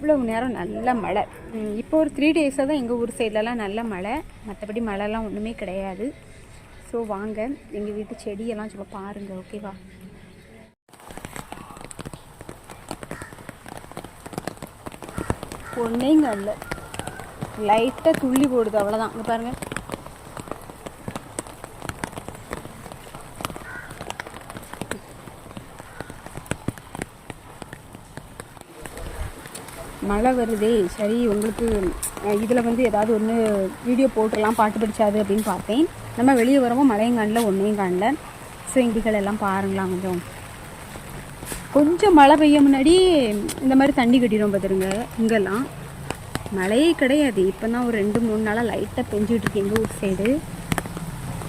இவ்வளவு நேரம் நல்ல மழை. இப்போ ஒரு த்ரீ டேஸாக தான் எங்கள் ஊர் சைட்லலாம் நல்ல மழை. மற்றபடி மழைலாம் ஒன்றுமே கிடையாது. ஸோ வாங்க எங்கள் வீட்டு செடியெல்லாம் சும்மா பாருங்கள் ஓகேவா ஒன்றைங்க இல்லை. லைட்டாக துள்ளி போடுது அவ்வளோதான் இங்கே பாருங்கள் மழை வருதே சரி உங்களுக்கு இதில் வந்து ஏதாவது ஒன்று வீடியோ போட்டுடலாம் பாட்டு பிடிச்சாது அப்படின்னு பார்த்தேன். நம்ம வெளியே வரவும் மழையும் காணல ஒன்றையும் காணல. ஸோ எங்கிகள் எல்லாம் பாருங்களாம் கொஞ்சம். கொஞ்சம் மழை பெய்ய முன்னாடி இந்த மாதிரி தண்ணி கட்டிடும் பார்த்துருங்க இங்கெல்லாம். மழையே கிடையாது. இப்போ தான் ஒரு ரெண்டு மூணு நாளாக லைட்டாக பெஞ்சிக்கிட்டு இருக்கு எங்கள் ஊர் சைடு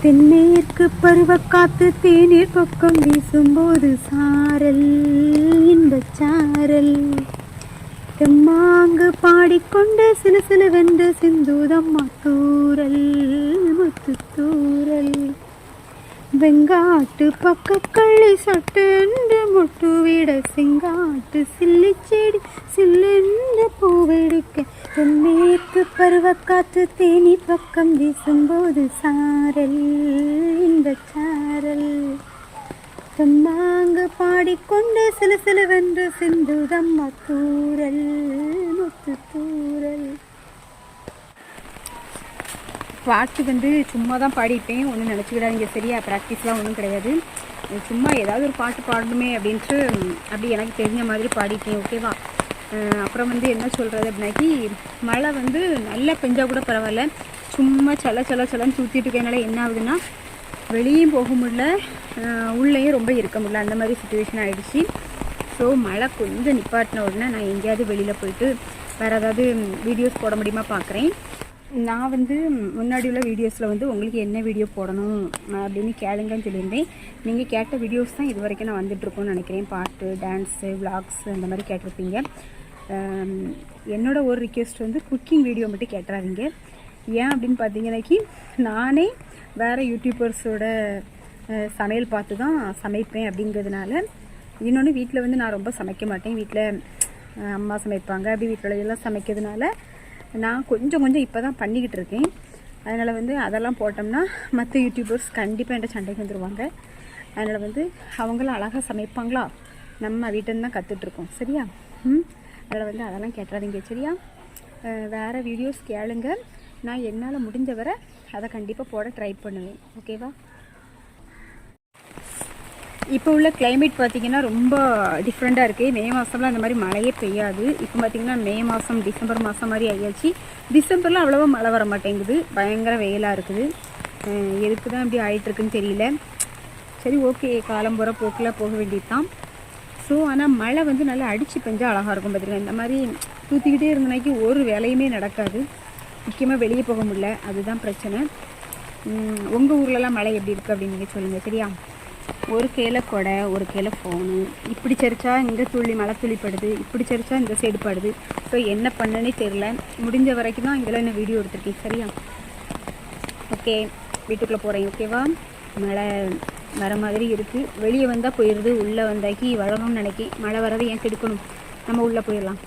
தென்மேற்கு பருவக்காத்து தேநீர் பக்கம் வீசும்போது சாரல் இன்ப சாரல். தெம்மாங்கு பாடிக்கொண்டு சில சில வென்று சிந்துதம்மா தூரல் முத்து தூரல் வெங்காட்டு பக்கக்கள்ளி சட்டென்று முட்டுவிட செங்காட்டு சில்லி செடி சில்லென்று பூவெடுக்க மேற்கு பருவக்காற்று தேனி பக்கம் வீசும்போது சாரல் இந்த சாரல் சொன்னாங்க சில சிலவென்று சிந்துதம்மா தூரல் முத்து தூரல் பாட்டு வந்து சும்மா தான் பாடிப்பேன் ஒன்றும் நினச்சிக்கிடாதீங்க. சரியா ப்ராக்டிஸ்லாம் ஒன்றும் கிடையாது. சும்மா ஏதாவது ஒரு பாட்டு பாடணுமே அப்படின்ட்டு அப்படி எனக்கு தெரிஞ்ச மாதிரி பாடிப்பேன் ஓகேவா அப்புறம் வந்து என்ன சொல்கிறது அப்படின்னாக்கி மழை வந்து நல்லா பெஞ்சால் கூட பரவாயில்ல. சும்மா சல சல சலன்னு சுற்றிட்டு இருக்கனால என்ன ஆகுதுன்னா வெளியும் போக முடியல. உள்ளேயும் ரொம்ப இருக்க முடியல. அந்த மாதிரி சுச்சுவேஷன் ஆகிடுச்சு ஸோ மழை கொஞ்சம் நிப்பாட்டின உடனே நான் எங்கேயாவது வெளியில் போயிட்டு வேறு ஏதாவது வீடியோஸ் போட முடியுமா பார்க்குறேன் நான் வந்து முன்னாடி உள்ள வீடியோஸில் வந்து உங்களுக்கு என்ன வீடியோ போடணும் அப்படின்னு கேளுங்கன்னு சொல்லியிருந்தேன். நீங்கள் கேட்ட வீடியோஸ் தான் இது வரைக்கும் நான் வந்துட்டுருக்கோன்னு நினைக்கிறேன். பாட்டு டான்ஸு விளாக்ஸ் அந்த மாதிரி கேட்டிருப்பீங்க. என்னோடய ஒரு ரிக்வெஸ்ட் வந்து குக்கிங் வீடியோ மட்டும் கேட்டுறாதீங்க. ஏன் அப்படின்னு பார்த்தீங்கன்னாக்கி நானே வேறு யூடியூபர்ஸோட சமையல் பார்த்து தான் சமைப்பேன் அப்படிங்கிறதுனால இன்னொன்று வீட்டில் வந்து நான் ரொம்ப சமைக்க மாட்டேன். வீட்டில் அம்மா சமைப்பாங்க. அப்படி வீட்டில் எல்லாம் சமைக்கிறதுனால நான் கொஞ்சம் கொஞ்சம் இப்போ தான் பண்ணிக்கிட்டு இருக்கேன். அதனால் வந்து அதெல்லாம் போட்டோம்னா மற்ற யூடியூபர்ஸ் கண்டிப்பாக என்கிட்ட சண்டைக்கு வந்துடுவாங்க அதனால் வந்து அவங்களும் அழகாக சமைப்பாங்களா? நம்ம வீட்டில் தான் கற்றுட்ருக்கோம் சரியா? ம். அதில் வந்து அதெல்லாம் கேட்டுறாதீங்க சரியா? வேறு வீடியோஸ் கேளுங்க. நான் என்னால் முடிஞ்ச வரை அதை கண்டிப்பாக போட ட்ரை பண்ணுவேன். ஓகேவா இப்போ உள்ள கிளைமேட் பார்த்தீங்கன்னா ரொம்ப டிஃப்ரெண்ட்டாக இருக்குது மே மாதம்லாம் அந்த மாதிரி மழையே பெய்யாது. இப்போ பார்த்தீங்கன்னா மே மாதம் டிசம்பர் மாதம் மாதிரி ஆகியாச்சு டிசம்பரில் அவ்வளோவா மழை வர மாட்டேங்குது. பயங்கர வெயிலாக இருக்குது. எதுக்கு தான் இப்படி ஆயிட்டிருக்குன்னு தெரியல. சரி ஓகே காலம் போகிற போக்கில் போக வேண்டியது தான் ஸோ ஆனால் மழை வந்து நல்லா அடித்து பெஞ்சால் அழகாக இருக்கும் பார்த்தீங்கன்னா இந்த மாதிரி தூத்திக்கிட்டே இருந்தனாக்கி ஒரு வேலையுமே நடக்காது. முக்கியமாக வெளியே போக முடியல. அதுதான் பிரச்சனை. உங்கள் ஊர்லலாம் மழை எப்படி இருக்குது அப்படின்னு நீங்கள் சொல்லுங்கள் சரியா? ஒரு கையில் கொடை ஒரு கையில் ஃபோனு. இப்படி சரிச்சா இங்கே துள்ளி மழை துளி படுது இப்படி சரிச்சா இந்த சைடு படுது ஸோ என்ன பண்ணுன்னே தெரில முடிஞ்ச வரைக்கும் தான் இதெல்லாம் என்ன வீடியோ எடுத்திருக்கேன். சரியா? ஓகே வீட்டுக்குள்ளே போகிறேன் ஓகேவா மழை வர மாதிரி இருக்குது வெளியே வந்தால் போயிடுது உள்ளே வந்தாக்கி வரணும்னு நினைக்கி. மழை வரதை ஏன் கெடுக்கணும்? நம்ம உள்ளே போயிடலாம்.